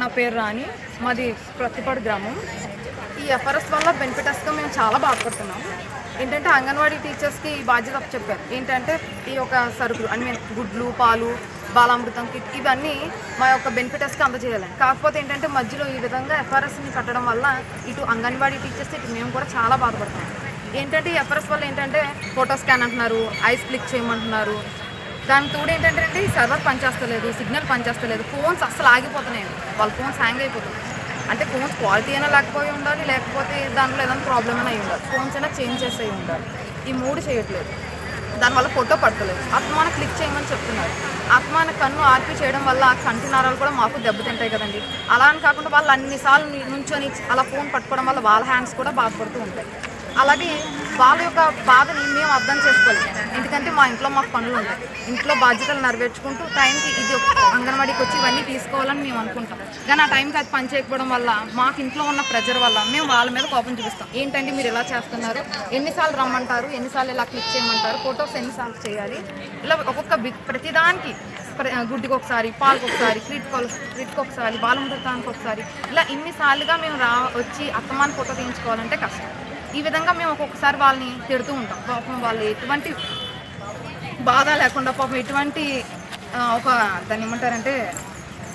నా పేరు రాణి. మాది ప్రతిపాడు గ్రామం. ఈ ఎఫ్ఆర్ఎస్ వల్ల బెనిఫిటర్స్గా మేము చాలా బాధపడుతున్నాం. ఏంటంటే అంగన్వాడీ టీచర్స్కి ఈ బాధ్యత చెప్పారు. ఏంటంటే ఈ యొక్క సరుకులు ఐ మీన్ గుడ్లు పాలు బాలామృతం కిట్ ఇవన్నీ మా యొక్క బెనిఫిటర్స్కి అందజేయాలని. కాకపోతే ఏంటంటే మధ్యలో ఈ విధంగా ఎఫ్ఆర్ఎస్ని కట్టడం వల్ల ఇటు అంగన్వాడీ టీచర్స్ ఇటు మేము కూడా చాలా బాధపడుతున్నాం. ఏంటంటే ఈ ఎఫ్ఆర్ఎస్ వల్ల ఏంటంటే ఫోటో స్కాన్ అంటున్నారు ఐస్ క్లిక్ చేయమంటున్నారు దానికి తోడు ఏంటంటే అండి సర్వర్ పనిచేస్తలేదు సిగ్నల్ పనిచేస్తలేదు ఫోన్స్ అసలు ఆగిపోతున్నాయి. వాళ్ళ ఫోన్స్ హ్యాంగ్ అయిపోతున్నాయి. అంటే ఫోన్స్ క్వాలిటీ అయినా లేకపోయి ఉండాలి లేకపోతే దాంట్లో ఏదైనా ప్రాబ్లం అయినా అయి ఉండాలి. ఫోన్స్ అయినా చేంజ్ చేసి ఉండాలి. ఈ మూడు చేయట్లేదు. దానివల్ల ఫోటో పడతలేదు. ఆత్మాన క్లిక్ చేయమని చెప్తున్నారు. ఆత్మాన కన్ను ఆర్పి చేయడం వల్ల కంటి నరాలు కూడా మాకు దెబ్బతింటాయి కదండి. అలా అని కాకుండా వాళ్ళు అన్నిసార్లు నుంచొని అలా ఫోన్ పట్టుకోవడం వల్ల వాళ్ళ హ్యాండ్స్ కూడా బాధపడుతూ ఉంటాయి. అలాగే వాళ్ళ యొక్క బాధని మేము అర్థం చేసుకోవాలి ఎందుకంటే మా ఇంట్లో మాకు పనులు ఉంటాయి. ఇంట్లో బాధ్యతలు నెరవేర్చుకుంటూ టైంకి ఇది ఒక అంగన్వాడీకి వచ్చి ఇవన్నీ తీసుకోవాలని మేము అనుకుంటాం. కానీ ఆ టైంకి అది పని చేయకపోవడం వల్ల మాకు ఇంట్లో ఉన్న ప్రెజర్ వల్ల మేము వాళ్ళ మీద కోపం చూపిస్తాం. ఏంటంటే మీరు ఇలా చేస్తున్నారు? ఎన్నిసార్లు రమ్మంటారు? ఎన్నిసార్లు ఇలా క్లిక్ చేయమంటారు? ఫొటోస్ ఎన్నిసార్లు చేయాలి? ఇలా ఒక్కొక్క బిగ్ ప్రతిదానికి ప్ర- గుడ్డికి ఒకసారి పాలకు ఒకసారి క్రిట్కి క్రిట్కి ఒకసారి బాలమృతానికి ఒకసారి. ఇలా ఇన్నిసార్లుగా మేము రా వచ్చి అత్తమాన్ ఫోటో తీయించుకోవాలంటే కష్టం. ఈ విధంగా మేము ఒక్కొక్కసారి వాళ్ళని తిడుతూ ఉంటాం. పాపం వాళ్ళు ఎటువంటి బాధ లేకుండా పాపం ఎటువంటి ఒక దాన్ని ఏమంటారంటే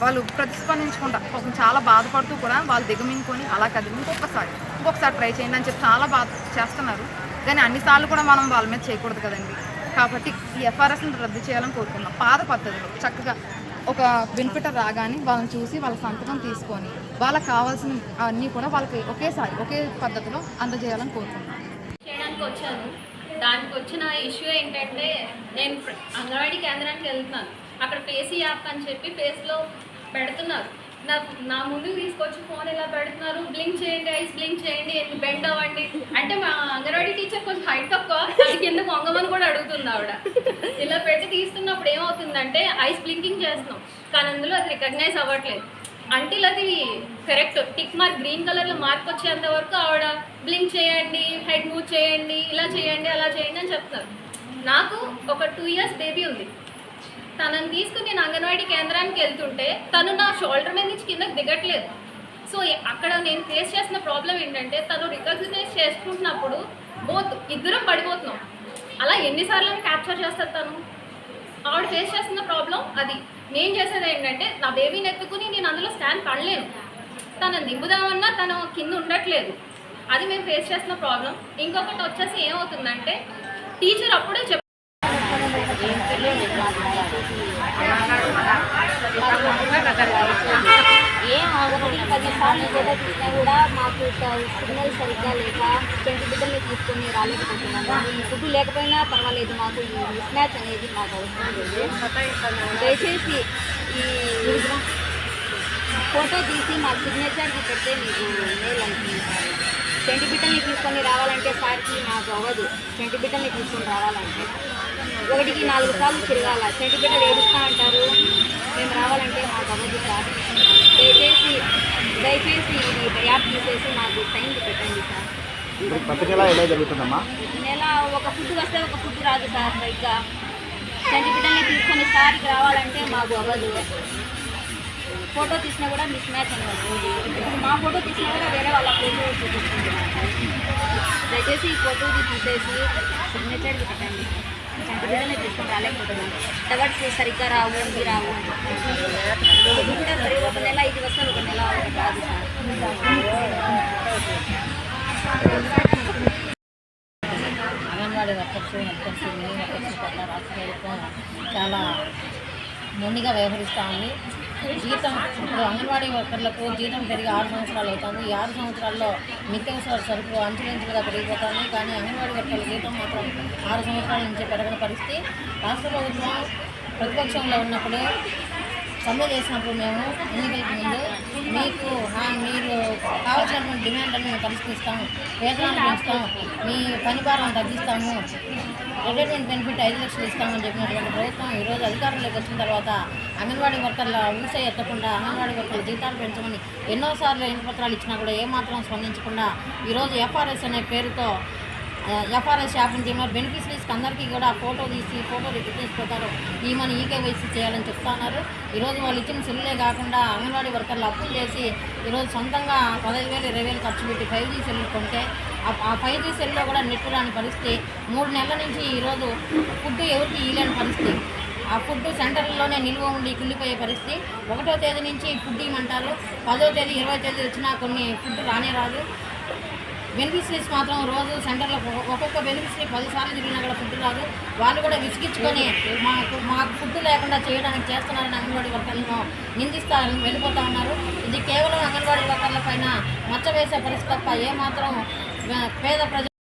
వాళ్ళు ప్రతిస్పందించకుండా పాపం చాలా బాధపడుతూ కూడా వాళ్ళు దిగమింగుకొని అలా కది. ఇంకొకసారి ఇంకొకసారి ట్రై చేయండి అని చెప్పి చాలా బాధ చేస్తున్నారు. కానీ అన్నిసార్లు కూడా మనం వాళ్ళ మీద చేయకూడదు కదండి. కాబట్టి ఈ ఎఫ్ఆర్ఎస్ని రద్దు చేయాలని కోరుకున్నాం పాద పద్ధతిలో చక్కగా ఒక బెనిఫిటర్ రాగానే వాళ్ళని చూసి వాళ్ళ సంతకం తీసుకొని వాళ్ళకి కావాల్సిన అన్నీ కూడా వాళ్ళకి ఒకేసారి ఒకే పద్ధతిలో అందజేయాలని కోరుకుంటున్నాను. చేయడానికి వచ్చాను. దానికి వచ్చిన ఇష్యూ ఏంటంటే నేను అంగన్వాడీ కేంద్రానికి వెళ్తున్నాను. అక్కడ ఫేసీ యాప్ అని చెప్పి ఫేస్లో పెడుతున్నారు. నా నా ముందు తీసుకొచ్చి ఫోన్ ఇలా పెడుతున్నారు? బ్లింక్ చేయండి ఐస్ బ్లింక్ చేయండి బెండ్ అవ్వండి. అంటే మా అంగన్వాడీ టీచర్ కొంచెం హైట్ తక్కువ. అది కింద వంగమని కూడా అడుగుతుంది ఆవిడ. ఇలా పెట్టి తీస్తున్నప్పుడు ఏమవుతుందంటే ఐస్ బ్లింకింగ్ చేస్తున్నాం. కానీ అందులో అది రికగ్నైజ్ అవ్వట్లేదు. అంటిల్ అది కరెక్ట్ టిక్ మార్క్ గ్రీన్ కలర్లో మార్క్ వచ్చేంత వరకు ఆవిడ బ్లింక్ చేయండి హెడ్ మూవ్ చేయండి ఇలా చేయండి అలా చేయండి అని చెప్తున్నారు. నాకు ఒక టూ ఇయర్స్ బేబీ ఉంది. తనని తీసుకుని నేను అంగన్వాడీ కేంద్రానికి వెళ్తుంటే తను నా షోల్డర్ మీద నుంచి కిందకి దిగట్లేదు. సో అక్కడ నేను ఫేస్ చేసిన ప్రాబ్లం ఏంటంటే తను రికగ్నైజ్ చేసుకుంటున్నప్పుడు బోత్ ఇద్దరం పడిపోతున్నాం. అలా ఎన్నిసార్లు క్యాప్చర్ చేస్తారు తను? ఆవిడ ఫేస్ చేస్తున్న ప్రాబ్లం అది. నేను చేసేది ఏంటంటే నా బేబీని ఎత్తుకుని నేను అందులో స్కాన్ పడలేను. తను దింపుదామన్నా తను కింద ఉండట్లేదు. అది మేము ఫేస్ చేస్తున్న ప్రాబ్లం ఇంకొకటి వచ్చేసి ఏమవుతుందంటే టీచర్ అప్పుడే చెప్ ఏం ఒకటి పది ఫోటో తీసినా కూడా మాకు సిగ్నల్ సరిగ్గా లేక చెంటి బిడ్డల్ని తీసుకొని రాలేకపోతున్నాము. ఈ ఫుడ్ లేకపోయినా పర్వాలేదు మాకు ఈ మిస్ అనేది మాకు అవసరం లేదు. దయచేసి ఈ ఫోటో తీసి మా సిగ్నేచర్కి పెడితే మీకు మేలు అనుకుంటున్నాను చెంటి బిడ్డల్ని తీసుకొని రావాలంటే సార్కి మాకు అవ్వదు. చెంటి బిడ్డల్ని తీసుకొని రావాలంటే. ఒకటికి నాలుగు సార్లు తిరగాల. చెంటి బిడ్డలు ఏడుస్తూ అంటారు. మేము రావాలంటే మాకు అవ్వదు సార్ దయచేసి దయచేసి ఈ యాప్ తీసేసి మాకు టైం పెట్టండి సార్. ప్రతి నెల ఎలా జరుగుతుందమ్మా? నెల ఒక ఫుడ్ వస్తే ఒక ఫుడ్ రాదు సార్ సరిగ్గా. చంటి బిడ్డల్ని తీసుకొని సార్కి రావాలంటే మాకు అవ్వదు. ఫోటో తీసినా కూడా మిస్ మ్యాచ్ అని వస్తుంది ఇప్పుడు మా ఫోటో తీసినా కూడా వేరే వాళ్ళ ఫోటో చూపిస్తుంది. దయచేసి ఈ ఫోటోది తీసేసి సిగ్నేచర్కి పెట్టండి. చంటి తీసుకొని రాలేకపోతున్నాం. టవర్స్ సరిగ్గా రావు ఇవి రావు. ఇది కూడా సరి ఒక నెల ఇది వస్తే ఒక నెల కాదు Anganwadi workers workers mini workers పట్ల రాష్ట్ర ప్రభుత్వం చాలా మొండిగా వ్యవహరిస్తూ ఉంది. జీతం ఇప్పుడు అంగన్వాడీ వర్కర్లకు జీతం పెరిగి ఆరు సంవత్సరాలు అవుతుంది. ఈ ఆరు సంవత్సరాల్లో నిత్యావసర సరుకులు అంచులంచులుగా పెరిగిపోతుంది. కానీ అంగన్వాడీ వర్కర్ల జీతం మాత్రం ఆరు సంవత్సరాల నుంచి పెరగని పరిస్థితి. రాష్ట్ర ప్రభుత్వం ప్రతిపక్షంలో ఉన్నప్పుడు సమ్మె చేసినప్పుడు మేము ఎన్నికలకు ముందు మీకు మీరు కావాల్సినటువంటి డిమాండ్లను మేము పరిష్కరిస్తాము వేతనాలు పెంచుతాము మీ పని భారం తగ్గిస్తాము రిటైర్మెంట్ బెనిఫిట్ ఐదు లక్షలు ఇస్తామని చెప్పినటువంటి ప్రభుత్వం ఈరోజు అధికారంలోకి వచ్చిన తర్వాత అంగన్వాడీ వర్కర్ల ఊసే ఎత్తకుండా అంగన్వాడీ వర్కర్ల జీతాలు పెంచమని ఎన్నోసార్లు ఎన్ని పత్రాలు ఇచ్చినా కూడా ఏమాత్రం స్పందించకుండా ఈరోజు ఎఫ్ఆర్ఎస్ అనే పేరుతో ఎఫ్ఆర్ఎస్ షాపింగ్ నుంచి బెనిఫిషరీస్ అందరికీ కూడా ఫోటో తీసి ఫోటో రిటర్న్స్ ప్రకారం ఈమెను ఈకేవైసీ చేయాలని చెప్తున్నారు ఈరోజు వాళ్ళు ఇచ్చిన సెల్లే కాకుండా అంగన్వాడీ వర్కర్లు అప్పులు చేసి ఈరోజు సొంతంగా పదహైదు వేలు ఇరవై వేలు ఖర్చు పెట్టి ఫైవ్ జీ సెల్లు కొంటే ఆ- ఆ ఫైవ్ జీ సెల్లో కూడా నెట్ రాని పరిస్థితి. మూడు నెలల నుంచి ఈరోజు ఫుడ్ ఎవరికి ఇవ్వలేని పరిస్థితి. ఆ ఫుడ్ సెంటర్లోనే నిల్వ ఉండి కుళ్ళిపోయే పరిస్థితి. ఒకటో తేదీ నుంచి ఫుడ్ ఇవ్వమంటారు. పదో తేదీ ఇరవై తేదీ వచ్చినా కొన్ని ఫుడ్ రానే రాదు. బెనిఫిషరీస్ మాత్రం రోజు సెంటర్లో ఒక్కొక్క బెనిఫిషరీ పదిసార్లు తిరిగినా కూడా ఫుడ్ రాదు. వాళ్ళు కూడా విసిగించుకొని మాకు మాకు ఫుడ్ లేకుండా చేయడానికి చేస్తున్నారని అంగన్వాడీ వర్కర్లను నిందిస్తారని వెళ్ళిపోతా ఉన్నారు. ఇది కేవలం అంగన్వాడీ వర్కర్ల పైన మచ్చ వేసే పరిస్థితి తప్ప ఏమాత్రం పేద ప్రజలు